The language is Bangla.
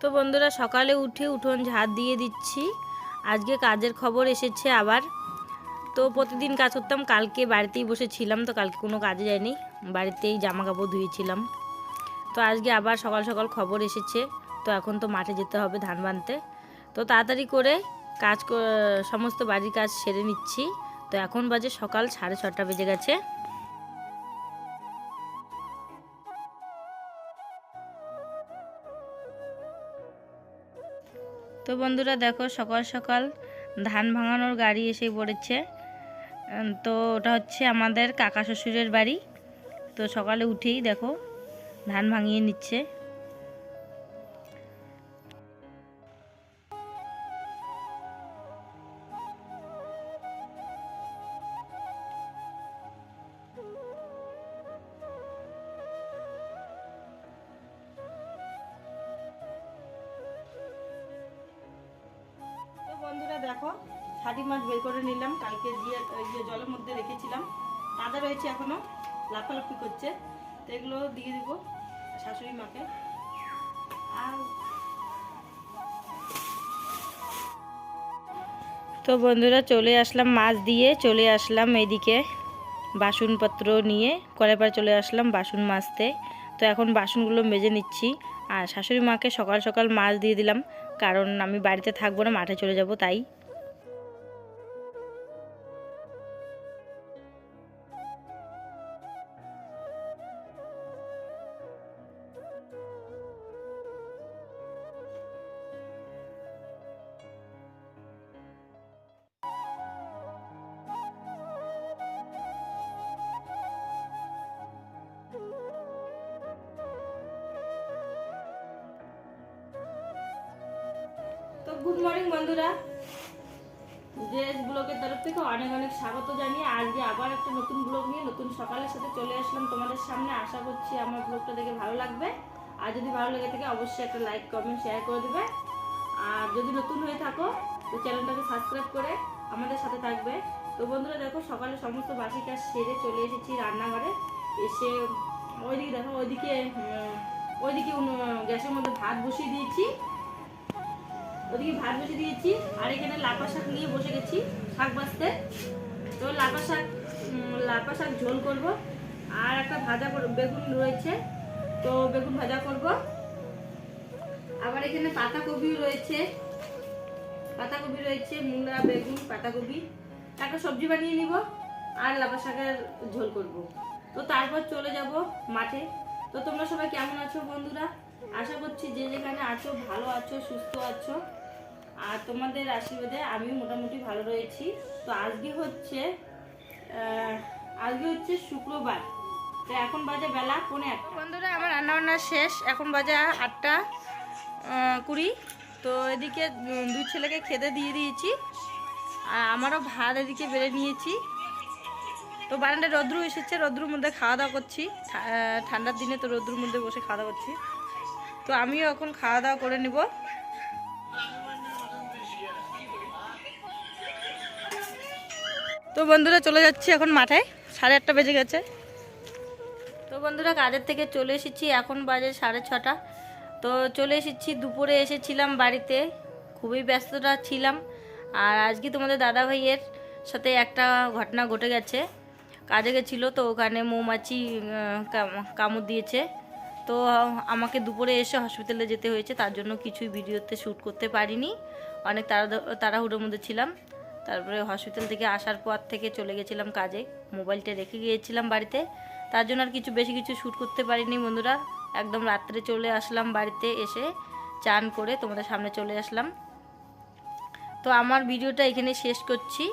তো বন্ধুরা সকালে উঠে উঠোন ঝাড় দিয়ে দিচ্ছি। আজকে কাজের খবর এসেছে আবার। তো প্রতিদিন কাজ করতাম, কালকে বাড়িতেই বসেছিলাম, তো কালকে কোনো কাজে যায়নি বাড়িতেই জামা কাপড় ধুয়েছিলাম। তো আজকে আবার সকাল সকাল খবর এসেছে, তো এখন তো মাঠে যেতে হবে ধান বানতে। তো তাড়াতাড়ি করে কাজ সমস্ত বাড়ির কাজ সেরে নিচ্ছি। তো এখন বাজে সকাল সাড়ে ছটা বেজে গেছে। তো বন্ধুরা দেখো সকাল সকাল ধান ভাঙানোর গাড়ি এসে পড়েছে। তো ওটা হচ্ছে আমাদের কাকা শ্বশুরের বাড়ি। তো সকালে উঠেই দেখো ধান ভাঙিয়ে নিচ্ছে। দেখো ছাটি মাছ বের করে নিলাম, কালকে দিয়ে জলের মধ্যে রেখেছিলাম। তাজা রয়েছে এখনও, লাফালাফি করছে। তো এগুলো দিয়ে দিব শাশুড়ি মাকে। আর তো বন্ধুরা, চলে আসলাম মাছ দিয়ে, চলে আসলাম এদিকে বাসনপত্র নিয়ে। কলেপার চলে আসলাম বাসন মাজতে। তো এখন বাসনগুলো মেজে নিচ্ছি। আর শাশুড়ি মাকে সকাল সকাল মাছ দিয়ে দিলাম, কারণ আমি বাড়িতে থাকব না, মাঠে চলে যাব, তাই। গুড মর্নিং বন্ধুরা। জেস ব্লগের তরফ থেকে অনেক অনেক স্বাগত জানিয়ে আজকে আবার একটা নতুন ব্লগ নিয়ে নতুন সকালের সাথে চলে আসলাম তোমাদের সামনে। আশা করছি আমার ব্লগটা দেখে ভালো লাগবে। আর যদি ভালো লেগে থাকে অবশ্যই একটা লাইক, কমেন্ট শেয়ার করে দেবে। আর যদি নতুন হয়ে থাকো, তো চ্যানেলটাকে সাবস্ক্রাইব করে আমাদের সাথে থাকবে। তো বন্ধুরা দেখো, সকালে সমস্ত বাসি কাজ সেরে চলে এসেছি রান্নাঘরে। এসে ওইদিকে দেখো, ওইদিকে ওইদিকে গ্যাসের মধ্যে ভাত বসিয়ে দিয়েছি। ওদিকে ভাত বসে দিয়েছি, আর এখানে লাপা শাক নিয়ে বসে গেছি, শাক বাঁচতে। তো লাপা শাক লাপা শাক ঝোল করব, আর একটা ভাজা বেগুন রয়েছে, তো বেগুন ভাজা করব। আবার এখানে পাতাকপি রয়েছে পাতাকপি রয়েছে মূলা বেগুন, পাতাকপি। একটা সবজি বানিয়ে নিব, আর লাপা শাকের ঝোল করব। তো তারপর চলে যাব মাঠে। তো তোমরা সবাই কেমন আছো বন্ধুরা? আশা করছি যে যেখানে আছো, ভালো আছো, সুস্থ আছো। আর তোমাদের আশীর্বাদে আমিও মোটামুটি ভালো রয়েছি। তো আজকে হচ্ছে আজকে হচ্ছে শুক্রবার। তো এখন বাজে বেলা পৌনে একটা বন্ধুরা, আমার রান্নাবান্না শেষ। এখন বাজে আটটা কুড়ি। তো এদিকে দুই ছেলেকে খেতে দিয়ে দিয়েছি। আর আমারও ভাত এদিকে বেড়ে নিয়েছি। তো বারান্দায় রৌদ্র এসেছে, রৌদ্রুর মধ্যে খাওয়া দাওয়া করছি। ঠান্ডার দিনে তো রৌদ্রুর মধ্যে বসে খাওয়া দাওয়া করছি। তো আমিও এখন খাওয়া দাওয়া করে নেব। তো বন্ধুরা চলে যাচ্ছি এখন মাঠে, সাড়ে আটটা বেজে গেছে। তো বন্ধুরা কাজের থেকে চলে এসেছি, এখন বাজে সাড়ে ছটা। তো চলে এসেছি, দুপুরে এসেছিলাম বাড়িতে, খুবই ব্যস্ততা ছিলাম। আর আজকে তোমাদের দাদা ভাইয়ের সাথে একটা ঘটনা ঘটে গেছে। কাজে গেছিল তো, ওখানে মৌমাছি কামড় দিয়েছে। তো আমাকে দুপুরে এসে হসপিটালে যেতে হয়েছে, তার জন্য কিছুই ভিডিওতে শ্যুট করতে পারিনি। অনেক তাড়া তাড়াহুড়োর মধ্যে ছিলাম। তারপরে হসপিটাল থেকে আসার পর থেকে চলে গেছিলাম কাজে। মোবাইলটা রেখে গিয়েছিলাম বাড়িতে। তার জন্য আর কিছু বেশি কিছু শ্যুট করতে পারিনি বন্ধুরা। একদম রাত্রে চলে আসলাম বাড়িতে এসে চান করে তোমাদের সামনে চলে আসলাম। তো আমার ভিডিওটা এখানে শেষ করছি।